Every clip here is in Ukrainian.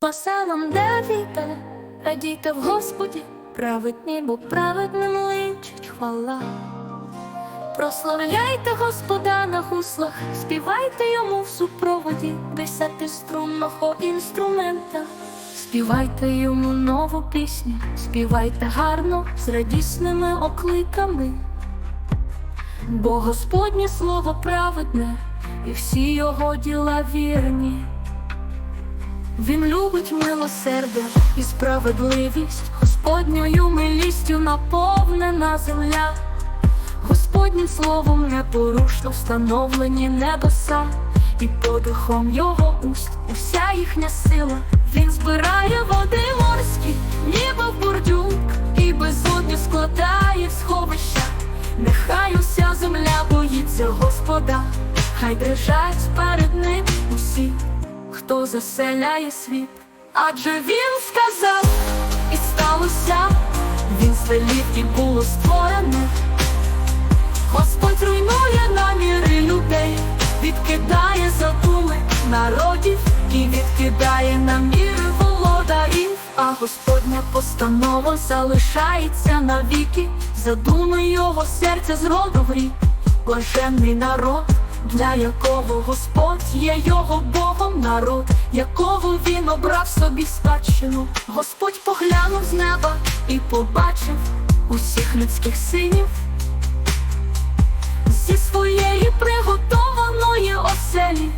Поселам Давіда, радійте в Господі, праведні, бо праведним личить хвала. Прославляйте Господа на гуслах, співайте йому в супроводі десятиструнного інструмента. Співайте йому нову пісню, співайте гарно з радісними окликами. Бо Господнє слово праведне, і всі його діла вірні. Він любить милосердя і справедливість, Господньою милістю наповнена земля, Господнім словом непорушно встановлені небеса, і подихом його уст уся їхня сила. Він збирає води морські, ніби в бурдюк, і безодню складає в сховища. Нехай уся земля боїться Господа, хай дрижать перед ним усі хто заселяє світ, адже він сказав, і сталося, він звелів і було створене. Господь руйнує наміри людей, відкидає задуми народів і відкидає наміри володарів, а Господня постанова залишається навіки, задуми його серця з роду в рік, блаженний народ для якого Господь є його Богом народ, якого він обрав собі спадщину. Господь поглянув з неба і побачив усіх людських синів зі своєї приготованої оселі.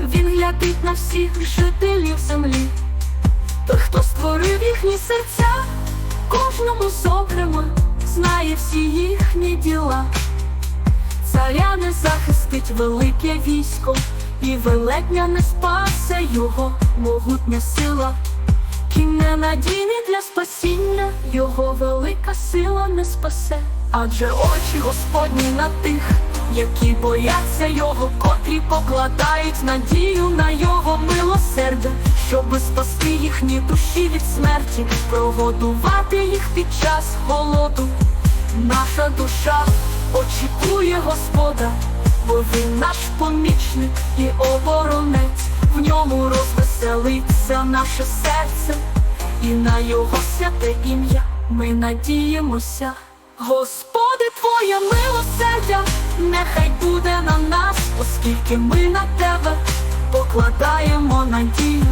Він глядить на всіх жителів землі. Той, хто створив їхні серця, кожному зокрема знає всі їхні діла. Царя не захистить велике військо, і велетня не спасе його могутня сила. Кінь ненадійний для спасіння, його велика сила не спасе, адже очі Господні на тих, які бояться його, котрі покладають надію на його милосердя, щоби спасти їхні душі від смерті, прогодувати їх під час голоду. Наша душа очікує Господа, бо він наш помічник і оборонець, в ньому розвеселиться наше серце, і на його святе ім'я ми надіємося. Господи, Твоє милосердя, нехай буде на нас, оскільки ми на тебе покладаємо надію.